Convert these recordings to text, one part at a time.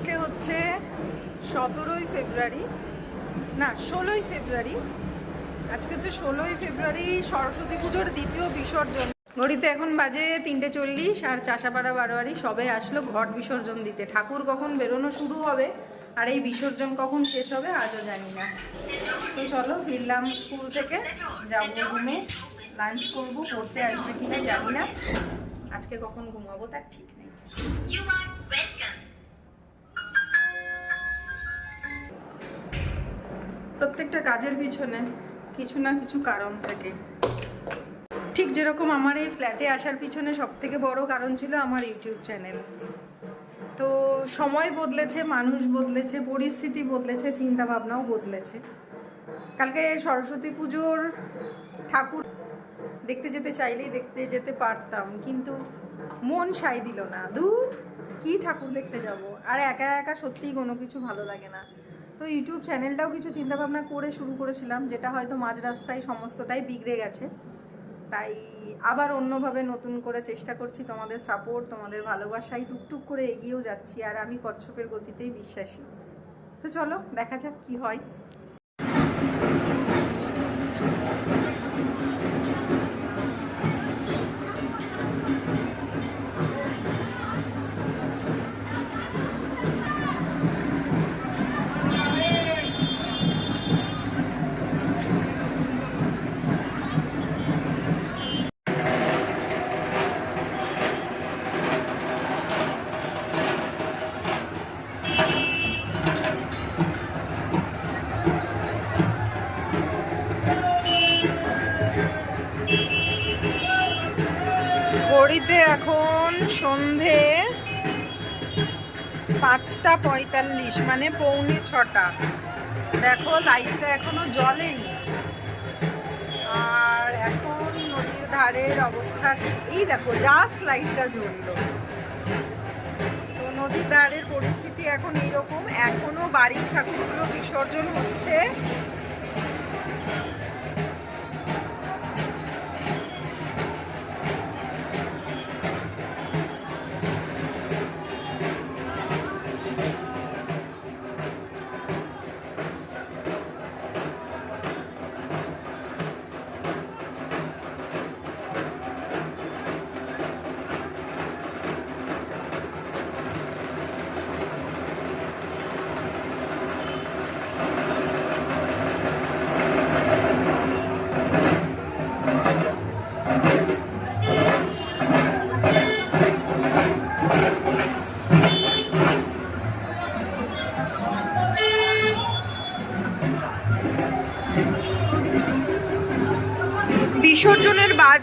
আজকে হচ্ছে সতেরোই ফেব্রুয়ারি, না, ষোলোই ফেব্রুয়ারি। আজকে হচ্ছে ষোলোই ফেব্রুয়ারি সরস্বতী পুজোর দ্বিতীয় বিসর্জন। ঘড়িতে এখন বাজে তিনটে চল্লিশ আর চাষাপাড়া বারোয়ারি সবে আসলো ঘট বিসর্জন দিতে। ঠাকুর কখন বেরোনো শুরু হবে আর এই বিসর্জন কখন শেষ হবে আজও জানি না। তো চলো ফিরলাম স্কুল থেকে, যাব রুমে লাঞ্চ করব, পড়তে আসবে কিনা জানি না। আজকে কখন ঘুমাবো তার ঠিক নেই। প্রত্যেকটা কাজের পিছনে কিছু না কিছু কারণ থাকে। ঠিক যেরকম আমার এই ফ্ল্যাটে আসার পিছনে সব থেকে বড় কারণ ছিল আমার ইউটিউব চ্যানেল। তো সময় বদলেছে, মানুষ বদলেছে, পরিস্থিতি বদলেছে চিন্তা ভাবনাও বদলেছে। কালকে সরস্বতী পুজোর ঠাকুর দেখতে যেতে চাইলেই দেখতে যেতে পারতাম, কিন্তু মন সাই দিল না। দূর, কি ঠাকুর দেখতে যাব? আর একা একা সত্যিই কোনো কিছু ভালো লাগে না। তো ইউটিউব চ্যানেলটাও কিছু চিন্তাভাবনা করে শুরু করেছিলাম, যেটা হয়তো মাঝ রাস্তায় সমস্তটাই বিগড়ে গেছে। তাই আবার অন্যভাবে নতুন করে চেষ্টা করছি তোমাদের সাপোর্ট তোমাদের ভালোবাসায় টুকটুক করে এগিয়েও যাচ্ছি, আর আমি কচ্ছপের গতিতেই বিশ্বাসী। তো চলো, দেখা যাক কি হয়। সন্ধে পাঁচটা পঁয়তাল্লিশ মানে পৌনে ছটা। দেখো লাইটটা এখনও জ্বলেনি। আর এখন নদীর ধারের অবস্থা ঠিক, এই দেখো জাস্ট লাইটটা জ্বললো। তো নদীর ধারের পরিস্থিতি এখন এইরকম। এখনও বাড়ির ঠাকুরগুলো বিসর্জন হচ্ছে।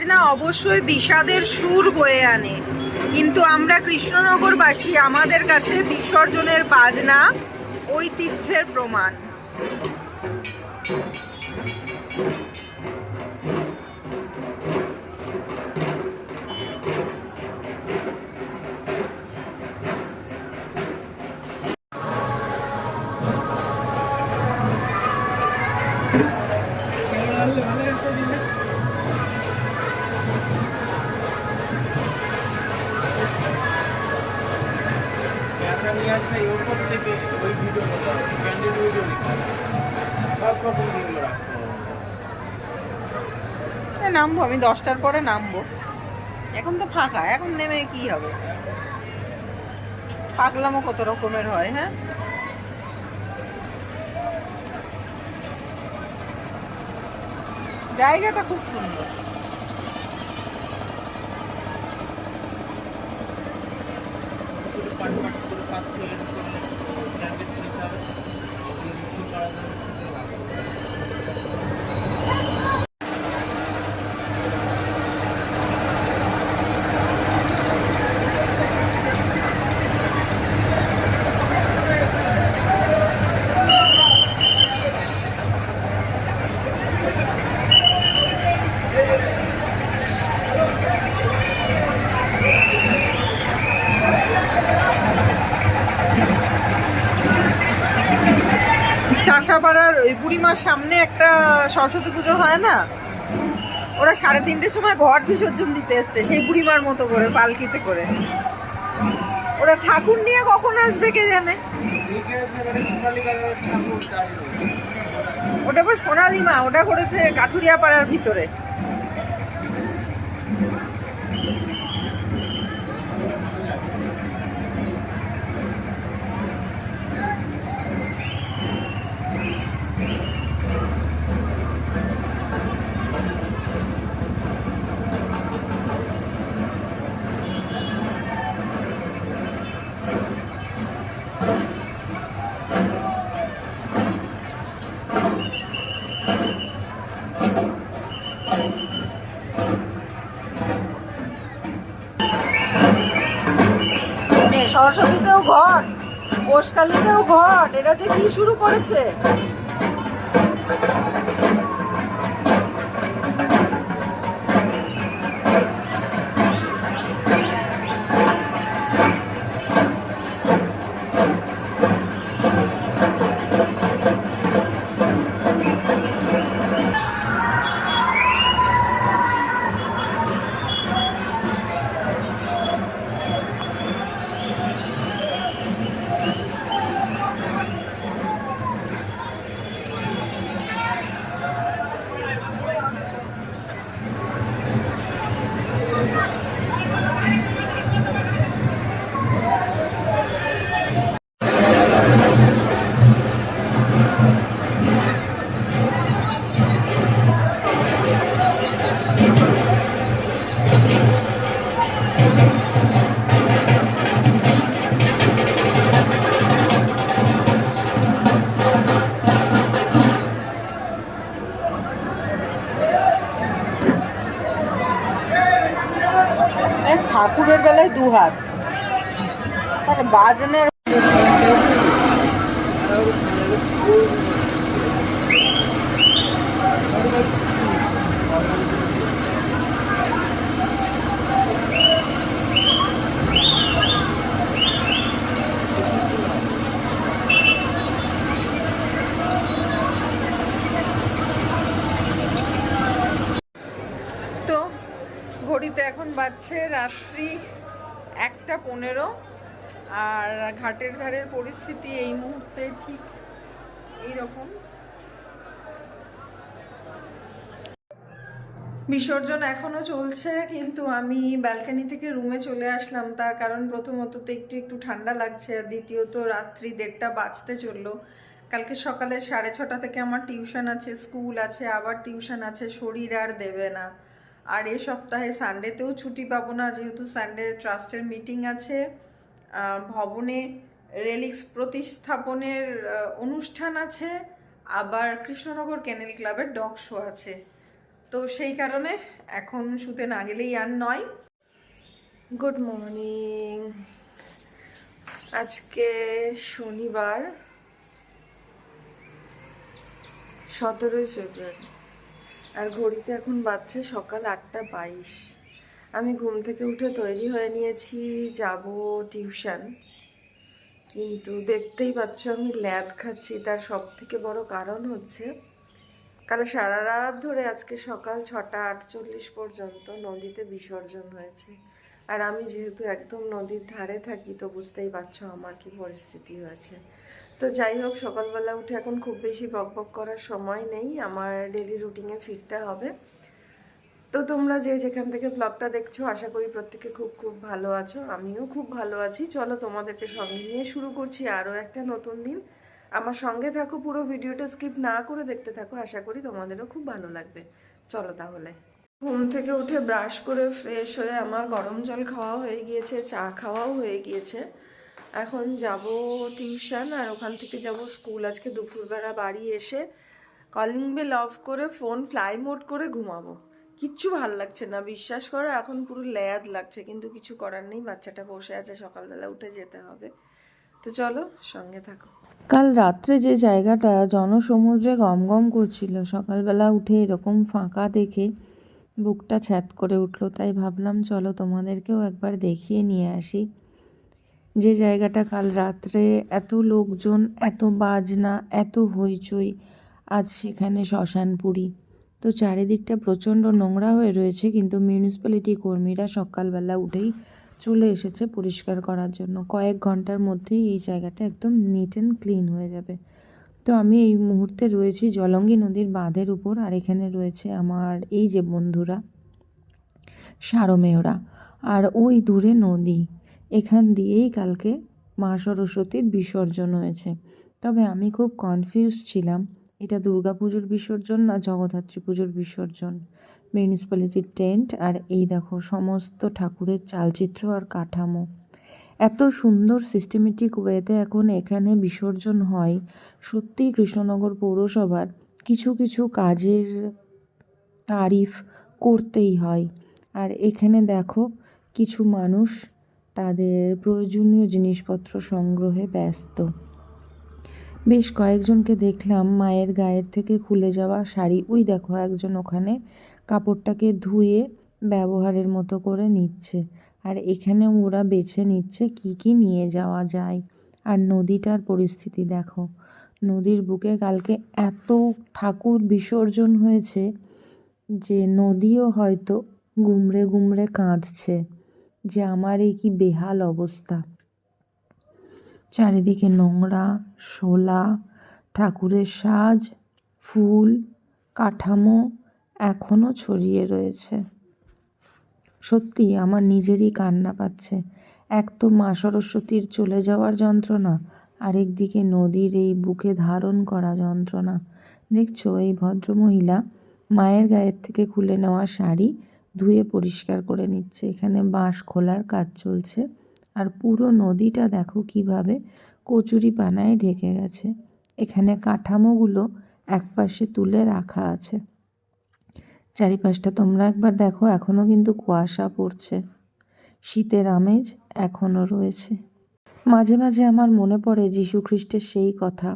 বাজনা অবশ্যই বিষাদের সুর বয়ে আনে। কিন্তু আমরা কৃষ্ণনগরবাসী, আমাদের কাছে বিসর্জনের বাজনা, ঐতিহ্যের প্রমাণ। নামবো, আমি দশটার পরে নামবো। এখন তো ফাঁকা, এখন নেমে কি হবে? পাগলামও কত রকমের হয় হ্যাঁ? জায়গাটা খুব সুন্দর। ওই সামনে একটা সরস্বতী পুজো হয় না? ওরা সাড়ে তিনটের সময় ঘট বিসর্জন দিতে এসছে, সেই বুড়িমার মতো করে, পালকিতে করে। ওরা ঠাকুর নিয়ে কখন আসবে কে জানে? ওটা আবার সোনালি মা ওটা করেছে কাঠুরিয়া পাড়ার ভিতরে। সরস্বতীতেও ঘট পোষকালীতেও ঘট এটা যে কি শুরু করেছে? দু হাত আর বাজনের তো ঘড়িতে এখন বাজছে রাত্রি একটা পনেরো। আর ঘাটের ধারের পরিস্থিতি এই মুহূর্তে ঠিক এইরকম। বিসর্জন এখনও চলছে, কিন্তু আমি ব্যালকানি থেকে রুমে চলে আসলাম। তার কারণ প্রথমত তো একটু একটু ঠান্ডা লাগছে, আর দ্বিতীয়ত রাত্রি দেড়টা বাজতে চলল। কালকে সকালে সাড়ে ছটা থেকে আমার টিউশন আছে, স্কুল আছে, আবার টিউশন আছে, শরীর আর দেবে না। আর এ সপ্তাহে সানডেতেও ছুটি পাবো না, যেহেতু সানডে ট্রাস্টের মিটিং আছে। ভবনে রেলিক্স প্রতিস্থাপনের অনুষ্ঠান আছে, আবার কৃষ্ণনগর কেনেল ক্লাবের ডগ শো আছে। তো সেই কারণে এখন শুতে না গেলেই আর নয়। গুড মর্নিং আজকে শনিবার, সতেরোই ফেব্রুয়ারি। আর ঘড়িতে এখন বাজছে সকাল আটটা বাইশ। আমি ঘুম থেকে উঠে তৈরি হয়ে নিয়েছি যাব টিউশন। কিন্তু দেখতেই পাচ্ছ আমি ল্যাদ খাচ্ছি, তার সব থেকে বড় কারণ হচ্ছে কাল সারা রাত ধরে আজকে সকাল ছটা আটচল্লিশ পর্যন্ত নদীতে বিসর্জন হয়েছে। আর আমি যেহেতু একদম নদীর ধারে থাকি, তো বুঝতেই পারছ আমার কি পরিস্থিতি হয়েছে। তো যাই হোক, সকালবেলা উঠে এখন খুব বেশি বকবক করার সময় নেই। আমার ডেলি রুটিনে ফিরতে হবে। তো তোমরা যে যেখান থেকে ব্লগটা দেখছ, আশা করি প্রত্যেকে খুব খুব ভালো আছো। আমিও খুব ভালো আছি। চলো তোমাদেরকে সঙ্গে নিয়ে শুরু করছি আরও একটা নতুন দিন। আমার সঙ্গে থাকো, পুরো ভিডিওটা স্কিপ না করে দেখতে থাকো। আশা করি তোমাদেরও খুব ভালো লাগবে। চলো তাহলে। ঘুম থেকে উঠে ব্রাশ করে ফ্রেশ হয়ে আমার গরম জল খাওয়া হয়ে গিয়েছে, চা খাওয়াও হয়ে গিয়েছে। এখন যাব টিউশন আর ওখান থেকে যাব স্কুল। আজকে দুপুরবেলা বাড়ি এসে কলিং বেল অফ করে ফোন ফ্লাই মোড করে ঘুমাবো। কিচ্ছু ভালো লাগছে না, বিশ্বাস করো এখন পুরো ল্যাদ লাগছে, কিন্তু কিছু করার নেই, বাচ্চাটা বসে আছে, সকালবেলা উঠে যেতে হবে। তো চলো, সঙ্গে থাকো। কাল রাত্রে যে জায়গাটা জনসমুদ্রে গমগম করছিল, সকালবেলা উঠে এরকম ফাঁকা দেখে বুকটা ছ্যাত করে উঠল, তাই ভাবলাম চলো তোমাদেরকেও একবার দেখিয়ে নিয়ে আসি। যে জায়গাটা কাল রাত্রে এত লোকজন, এত বাজনা, এত হইচই, আজ সেখানে শ্মশানপুরি তো চারিদিকটা প্রচণ্ড নোংরা হয়ে রয়েছে, কিন্তু মিউনিসিপ্যালিটি কর্মীরা সকালবেলা উঠেই চলে এসেছে পরিষ্কার করার জন্য। কয়েক ঘণ্টার মধ্যেই এই জায়গাটা একদম নিট অ্যান্ড ক্লিন হয়ে যাবে। তো আমি এই মুহূর্তে রয়েছি জলঙ্গি নদীর বাঁধের উপর, আর এখানে রয়েছে আমার এই যে বন্ধুরা, সারমেয়রা। আর ওই দূরে নদী। এখান দিয়েই কালকে মা সরস্বতীর বিসর্জন হয়েছে। তবে আমি খুব কনফিউজ ছিলাম। এটা দুর্গা পুজোর বিসর্জন না জগদ্ধাত্রী পুজোর বিসর্জন? মিউনিসিপ্যালিটির টেন্ট আর এই দেখো সমস্ত ঠাকুরের চালচিত্র আর কাঠামো। এত সুন্দর সিস্টেমেটিক ওয়েতে এখন এখানে বিসর্জন হয়। সত্যিই কৃষ্ণনগর পৌরসভার কিছু কিছু কাজের তারিফ করতেই হয়। আর এখানে দেখো কিছু মানুষ তাদের প্রয়োজনীয় জিনিসপত্র সংগ্রহে ব্যস্ত। বেশ কয়েকজনকে দেখলাম মায়ের গায়ের থেকে খুলে যাওয়া শাড়ি। ওই দেখো, একজন ওখানে কাপড়টাকে ধুয়ে ব্যবহারের মতো করে নিচ্ছে। আর এখানে ওরা বেছে নিচ্ছে কি কি নিয়ে যাওয়া যায়। আর নদীটার পরিস্থিতি দেখো। নদীর বুকে কালকে এত ঠাকুর বিসর্জন হয়েছে যে নদীও হয়তো গুমড়ে গুমড়ে কাঁদছে। যে আমার এই কি বেহাল অবস্থা। চারিদিকে নোংরা, শোলা, ঠাকুরের সাজ, ফুল, কাঠামো এখনও ছড়িয়ে রয়েছে। সত্যি, আমার নিজেরই কান্না পাচ্ছে। এক তো মা সরস্বতীর চলে যাওয়ার যন্ত্রণা, আরেকদিকে নদীর এই বুকে ধারণ করা যন্ত্রণা। দেখছ, এই ভদ্রমহিলা মায়ের গায়ের থেকে খুলে নেওয়া শাড়ি ধুয়ে পরিষ্কার করে নিচ্ছে। এখানে বাঁশ খোলার কাজ চলছে। আর পুরো নদীটা দেখো কীভাবে কচুরি পানায় ঢেকে গেছে। এখানে কাঠামোগুলো একপাশে তুলে রাখা আছে। চারিপাশটা তোমরা একবার দেখো এখনও কিন্তু কুয়াশা পড়ছে। শীতের আমেজ এখনও রয়েছে। মাঝে মাঝে আমার মনে পড়ে খ্রিস্টের সেই কথা,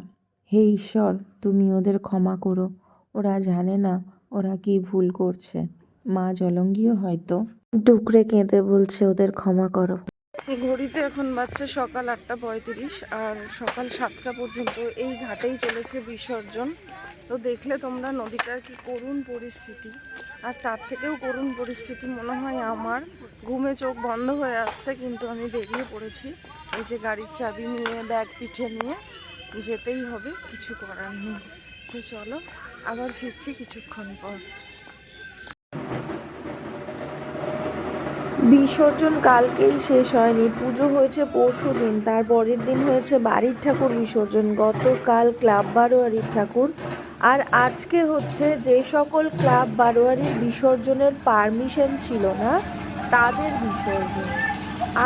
হে ঈশ্বর, তুমি ওদের ক্ষমা করো। ওরা জানে না ওরা কি ভুল করছে। মা জলঙ্গিও হয়তো ডুকরে কেঁদে বলছে ওদের ক্ষমা করো। ঘড়িতে এখন বাচ্চা সকাল আটটা পঁয়ত্রিশ আর সকাল সাতটা পর্যন্ত এই ঘাটেই চলেছে বিসর্জন। তো দেখলে তোমরা নদীটার কি করুণ পরিস্থিতি। আর তার থেকেও করুণ পরিস্থিতি মনে হয় আমার। ঘুমে চোখ বন্ধ হয়ে আসছে, কিন্তু আমি বেরিয়ে পড়েছি। এই যে গাড়ির চাবি নিয়ে, ব্যাগ পিঠে নিয়ে যেতেই হবে, কিছু করার নেই। তো চলো, আবার ফিরছি কিছুক্ষণ পর। বিসর্জন কালকেই শেষ হয়নি। পুজো হয়েছে পরশু দিন, তার পরের দিন হয়েছে বাড়ির ঠাকুর বিসর্জন। গতকাল ক্লাব বারোয়ারির ঠাকুর। আর আজকে হচ্ছে যে সকল ক্লাব বারোয়ারির বিসর্জনের পারমিশন ছিল না, তাদের বিসর্জন।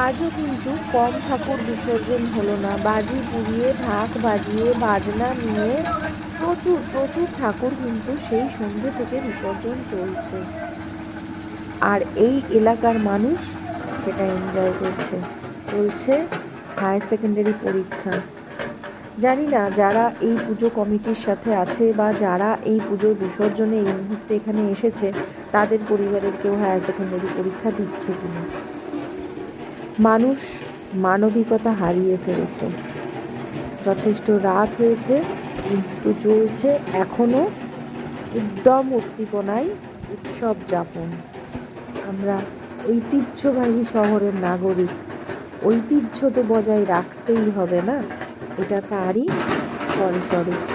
আজও কিন্তু কম ঠাকুর বিসর্জন হলো না। বাজি পুড়িয়ে, ঢাক বাজিয়ে, বাজনা নিয়ে প্রচুর প্রচুর ঠাকুর কিন্তু সেই সন্ধ্যে থেকে বিসর্জন চলছে। এই এলাকার মানুষ সেটা এনজয় করছে। চলছে হায়ার সেকেন্ডারি পরীক্ষা। জানি না যারা এই পুজো কমিটির সাথে আছে বা যারা এই পুজোর বিসর্জনে এই মুহূর্তে এখানে এসেছে, তাদের পরিবারের কেউ হায়ার সেকেন্ডারি পরীক্ষা দিচ্ছে কিনা? মানুষ মানবিকতা হারিয়ে ফেলেছে। যথেষ্ট রাত হয়েছে, কিন্তু চলছে এখনও উদ্যম উদ্দীপনায় উৎসব যাপন। আমরা ঐতিহ্যবাহী শহরের নাগরিক। ঐতিহ্য তো বজায় রাখতেই হবে না? এটা তারই ফলস্বরূপ।